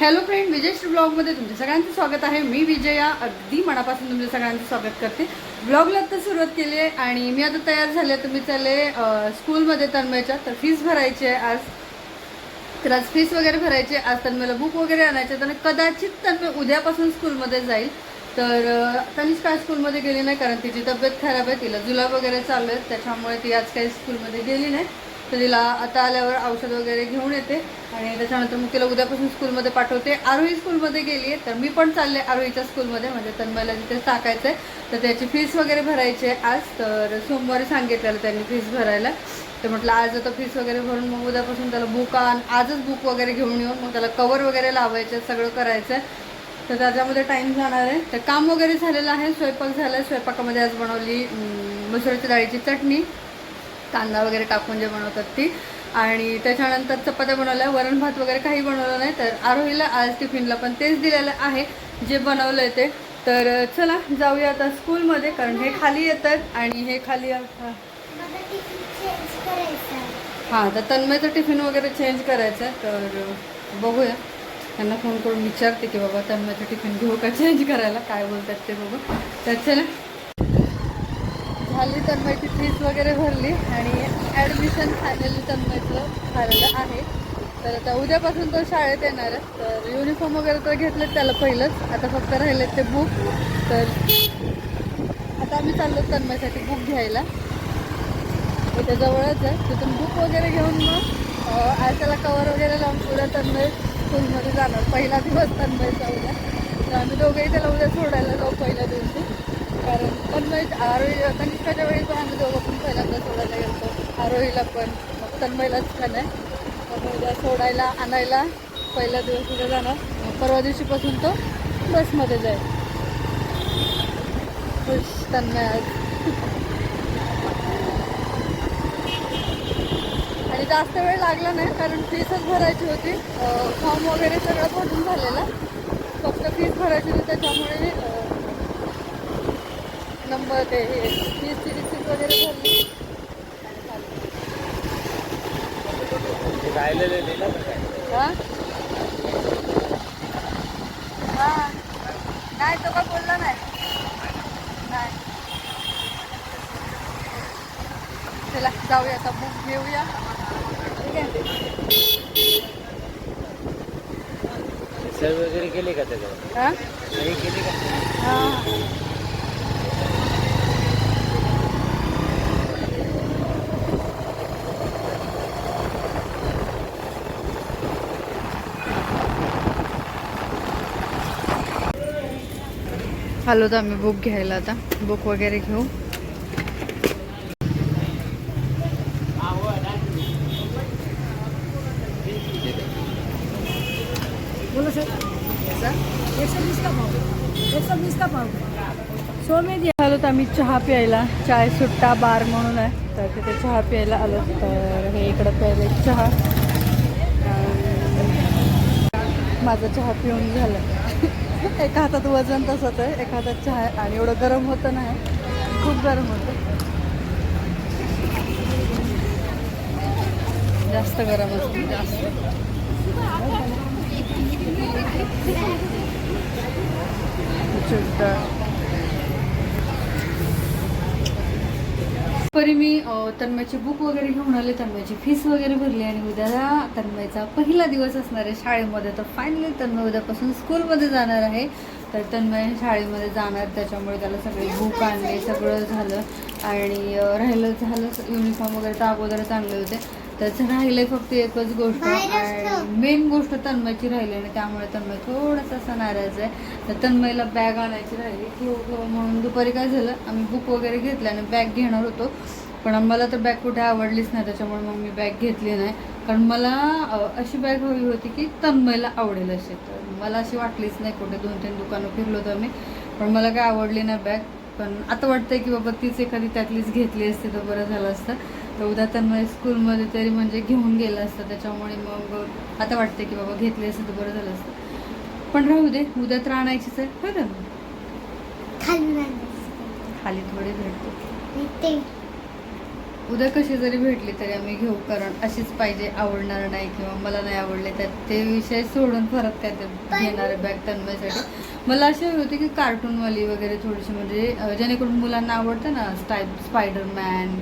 Hello friend विजयश्री ब्लॉगमध्ये तुमच्या सगळ्यांचं स्वागत आहे. मी विजया अगदी मनापासून तुमच्या सगळ्यांचं स्वागत करते. ब्लॉगला आता सुरुवात केली आहे आणि मी आता तयार झाले तर मी चालले स्कूलमध्ये तन्मयच्या तर फीस भरायची आहे आज. तर आज फीस वगैरे भरायची आहे. आज तन्मयला बुक वगैरे आणायचे तर कदाचित तन्मय उद्यापासून स्कूलमध्ये जाईल. तर तनिष काय स्कूलमध्ये गेली नाही? कारण तिची तब्येत खराब आहे. तिला जुलाब वगैरे चालू आहे त्याच्यामुळे ती आज काही स्कूलमध्ये गेली नाही. तर तिला आता आल्यावर औषध वगैरे घेऊन येते. आणि त्याच्यानंतर मग तिला उद्यापासून स्कूलमध्ये पाठवते. आरोही स्कूलमध्ये गेली आहे तर मी पण चालले आरोहीच्या स्कूलमध्ये. म्हणजे तन्मयला तिथे टाकायचं आहे तर त्याची फीस वगैरे भरायची आहे आज. तर सोमवारी सांगितलेलं त्यांनी फीस भरायला. तर म्हटलं आज आता फीस वगैरे भरून मग उद्यापासून त्याला बुक आण. आजच बुक वगैरे घेऊन येऊन मग त्याला कवर वगैरे लावायचं सगळं करायचं आहे तर त्याच्यामध्ये टाईम जाणार आहे. तर काम वगैरे झालेलं आहे. स्वयंपाक झाला आहे स्वयंपाकामध्ये आज बनवली मसुराच्या डाळीची चटणी. कांदा वगैरे टाकून जे बनवतात ती. आणि त्याच्यानंतर चपात्या बनवल्या वरण भात वगैरे काही बनवलं नाही तर आरोहीला आज टिफिनला पण तेच दिलेलं आहे जे बनवलं आहे ते. तर चला जाऊया आता स्कूलमध्ये कारण हे खाली येतात आणि हे खाली हा. हां तर तन्मयचं टिफिन वगैरे चेंज करायचं आहे तर बघूया. त्यांना फोन करून विचारते की बाबा तन्मयचं टिफिन घेऊ का चेंज करायला? काय बोलतात ते बघू. तर चला झाली तन्मयची फीस वगैरे भरली आणि ॲडमिशन फायनली तन्मयचं झालेलं आहे. तर आता उद्यापासून तो शाळेत येणार आहे. तर युनिफॉर्म वगैरे तर घेतलेत त्याला पहिलंच. आता फक्त राहिलेत ते बुक तर आता आम्ही चाललो तन्मयसाठी बुक घ्यायला. इथे जवळच आहे. तिथून बुक वगैरे घेऊन मग आज त्याला कवर वगैरे लावून उद्या तन्मय स्कूलमध्ये जाणार. पहिला दिवस तन्मयचा उद्या. तर आम्ही दोघेही त्याला उद्या सोडायला जाऊ पहिल्या दिवशी. कारण तन्मय आरोही कनिष्काच्या वेळी पण आम्ही दोघं पण पहिल्यांदा सोडायला गेलो आरोहीला पण. मग तन्मयलाच पण आहे. मग उद्या सोडायला आणायला पहिला दिवस उद्या जाणार. मग परवा दिवशीपासून तो बसमध्ये जाईल. खुश तन्मय आज. आणि जास्त वेळ लागला नाही कारण फीसच भरायची होती. फॉर्म वगैरे सगळं भरून झालेला. फक्त फीस भरायची होती त्याच्यामुळे नंबर ते हे फीसची रिसिप्ट वगैरे भरली. राहिलेले लिहिलं का काय? हा? हा. नाही तो का बोलला नाही. नाही. चला जाऊया आता बुक घेऊया. ठीक आहे? सर वगैरे केली का त्याच्यावर? हा? सही केली का? हा. आलो तर आम्ही बुक घ्यायला आता. बुक वगैरे घेऊ. आलो तर आम्ही चहा प्यायला. चाय सुट्टा बार म्हणून आहे. तर तिथे चहा प्यायला आलो. तर हे इकडं प्यायला चहा. माझा चहा पिऊन झालं. एका हातात वजन तसंच आहे एका हातात चहा आणि एवढं गरम होतं नाही. खूप गरम होतं. जास्त गरम असतं जास्त. चुट्टा. परी मी तन्मयचे बुक वगैरे घेऊन आले. तन्मयची फीस वगैरे भरली आणि उद्याला तन्मयचा पहिला दिवस असणार आहे शाळेमध्ये. तर फायनली तन्मय उद्यापासून स्कूलमध्ये जाणार आहे. तर तन्मय शाळेमध्ये जाणार त्याच्यामुळे त्याला सगळे बुक आणले सगळं झालं. आणि राहिलं झालं युनिफॉर्म वगैरे तर अगोदरच आणले होते. त्याचं राहिलंय फक्त एकच गोष्ट मेन गोष्ट तन्मयची राहिली आणि त्यामुळे तन्मय थोडासा असा नाराज आहे. तर तन्मयला बॅग आणायची राहिली. घेऊ घेऊ म्हणून दुपारी काय झालं? आम्ही बुक वगैरे घेतले आणि बॅग घेणार होतो. पण आम्हाला तर बॅग कुठे आवडलीच नाही. त्याच्यामुळे मग मी बॅग घेतली नाही. कारण मला अशी बॅग हवी होती की तन्मयला आवडेल अशी. तर मला अशी वाटलीच नाही. कुठे दोन तीन दुकानं फिरलो होतो आम्ही. पण मला काय आवडली नाही बॅग पण आता वाटतंय की बाबा तीच एखादी त्यातलीच घेतली असती तर बरं झालं असतं. तर उद्या तन्मय स्कूलमध्ये तरी म्हणजे घेऊन गेलं असतं त्याच्यामुळे मग आता वाटतं की बाबा घेतली असतं तर बरं झालं असतं. पण राहू दे उद्या तर आणायचीच आहे. बरं ना? खाली थोडी भेटते. उद्या कशी जरी भेटली तरी आम्ही घेऊ कारण अशीच पाहिजे आवडणार नाही किंवा मला नाही आवडले तर ते विषय सोडून परत काय ते घेणार बॅग तन्मयसाठी. मला अशी हवी होती की कार्टूनवाली वगैरे थोडीशी म्हणजे जेणेकरून मुलांना आवडतं ना स्टाय स्पायडरमॅन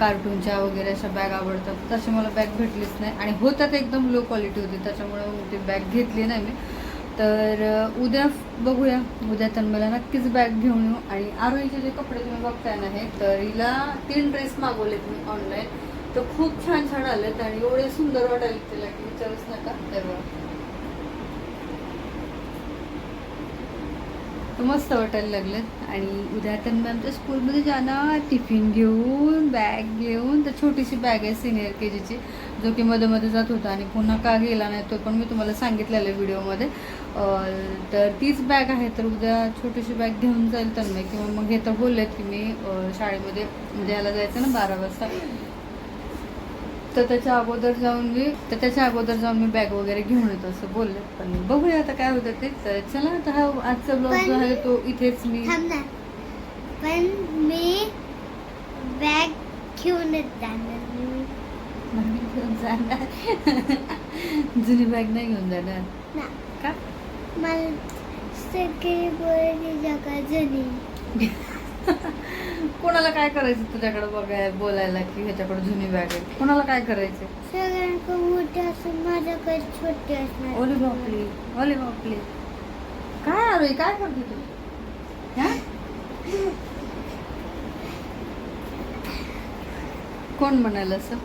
कार्टूनच्या वगैरे अशा बॅग आवडतात. तशी मला बॅग भेटलीच नाही. आणि होतात एकदम लो क्वालिटी होती. त्याच्यामुळे मग ती बॅग घेतली नाही मी. तर उद्या बघूया. उद्या तर मला नक्कीच बॅग घेऊन येऊ. आणि आरोहीचे जे कपडे तुम्ही बघताय ना हे तर हिला तीन ड्रेस मागवलेत मी ऑनलाईन तर खूप छान छान आलेत आणि एवढे सुंदर वाटायला तिला की विचारूच नका. तर बघा. तर मस्त वाटायला लागलं. आणि उद्या तर मी आमच्या स्कूलमध्ये जाणार. टिफिन घेऊन बॅग घेऊन. तर छोटीशी बॅग आहे सिनियर के जीची जो की मध्ये मध्ये जात होता आणि पुन्हा का गेला नाही तो पण मी तुम्हाला सांगितलेलं आहे व्हिडिओमध्ये तर तीच बॅग आहे. तर उद्या छोटीशी बॅग घेऊन जाईल तर मी किंवा मग हे तर बोललेत की मी शाळेमध्ये म्हणजे याला जायचं ना बारा वाजता. तर त्याच्या अगोदर जाऊन मी तर त्याच्या अगोदर जाऊन मी बॅग वगैरे घेऊन येतो असं बोलले. पण बघूया आता काय होतं ते. तर चला आता हा आजचा ब्लॉग जो आहे तो इथेच मी पण मी बॅग घेऊनच जाणार घेऊन जाणार. जुनी बॅग नाही घेऊन जाणार. का? मला सगळी बोलली जगा जुनी. कोणाला काय करायचं तुझ्याकडे बघाय बोलायला की ह्याच्याकडे जुनी बॅग आहे? कोणाला काय करायचं सगळ्यांकडे मोठे असून माझ्याकडे छोटे असणार. ओली बापली ओली बापली. काय आरोही काय करते तू? हा? कोण म्हणाल असं?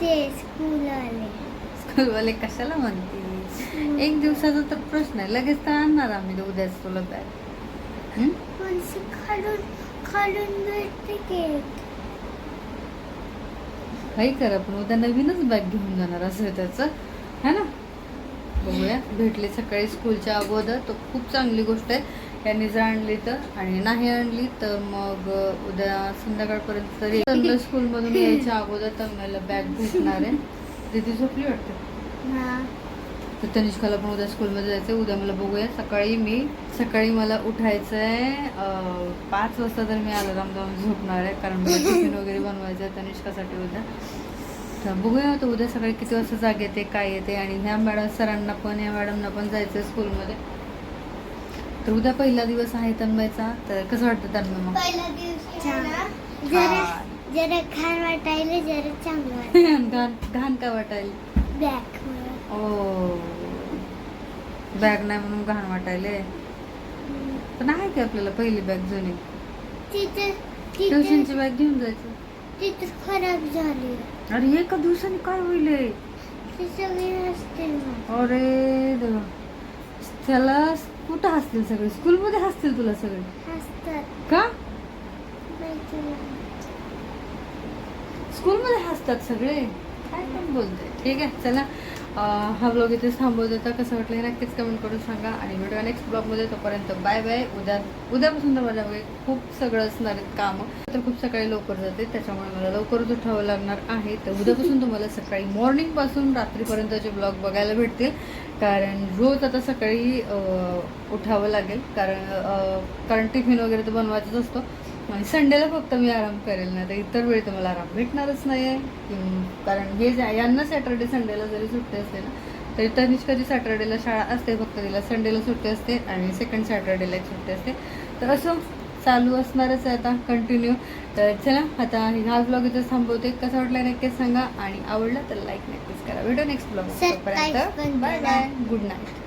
ते स्कूल आले स्कूलवाले कशाला म्हणते? एक दिवसाचा तर प्रश्न आहे. लगेच तर आणणार आम्ही तो उद्याच तुला बॅग खालून खालून भेटते केक काही करा पण उद्या नवीनच बॅग घेऊन जाणार असं त्याचं. है ना? बघूया. भेटले सकाळी स्कूलच्या अगोदर. तो खूप चांगली गोष्ट आहे. यांनी जर आणली तर. आणि नाही आणली तर मग उद्या संध्याकाळपर्यंत तरी त्यांना स्कूलमधून यायच्या अगोदर तर मला बॅग भेटणार आहे. तिथे झोपली वाटते? तर तनिष्काला पण उद्या स्कूलमध्ये जायचं आहे उद्या मला बघूया. सकाळी मी सकाळी मला उठायचं आहे पाच वाजता तर मी अलाराम जाऊन झोपणार आहे कारण मला टिफिन वगैरे बनवायचं आहे तनिष्कासाठी उद्या. तर बघूया आता उद्या सकाळी किती वाजता जाग येते काय येते. आणि ह्या मॅडम सरांना पण या मॅडमना पण जायचं आहे स्कूलमध्ये तर उद्या पहिला दिवस आहे तन्मयचा. तर कसं वाटतं तन्मय मग? पहिला दिवस जरा. जरा घाण वाटायला जरा चांगलं वाटलं. घाण घाण का वाटायला ओ. बॅग नाही म्हणून घाण वाटायले. पण आहे की आपल्याला पहिली बॅग जुनी. तिथं तिथं ट्युशनची बॅग घेऊन जायचं. तिथं खराब झाली. अरे एका दिवसाने काय होईल? हे? ती सगळी अरे देवा. त्याला कुठं हसतील सगळे? स्कूलमध्ये हसतील तुला सगळे. का? माहिती नाही. स्कूलमध्ये हसतात सगळे? काय पण बोलते ठीक आहे चला. हा ब्लॉग इथेच थांबवत होता. कसं वाटलं हे नक्कीच कमेंट करून सांगा. आणि भेटूया नेक्स्ट ब्लॉगमध्ये तोपर्यंत बाय बाय उद्या उद्यापासून तर माझ्या खूप सगळं असणार आहेत कामं. तर खूप सकाळी लवकर जाते. त्याच्यामुळे मला लवकरच उठावं लागणार आहे. तर उद्यापासून तुम्हाला सकाळी मॉर्निंगपासून रात्रीपर्यंतचे ब्लॉग बघायला भेटतील. कारण रोज आता सकाळी उठावं लागेल. कारण कारण टिफिन वगैरे तर बनवायचाच असतो. आणि संडेला फक्त मी आराम करेल ना तर इतर वेळी तर मला आराम भेटणारच नाही आहे कारण हे जे- यांना सॅटर्डे संडेला जरी सुट्टी असते ना तरी तनिष्काची सॅटर्डेला शाळा असते फक्त तिला संडेला सुट्टी असते आणि सेकंड सॅटर्डेला एक सुट्टी असते. तर असं चालू असणारच आहे आता कंटिन्यू तर चला आता हा ब्लॉग इथं थांबवते. कसा वाटला नक्कीच सांगा आणि आवडला तर लाईक नक्कीच करा. Video next blog bye. Bye good night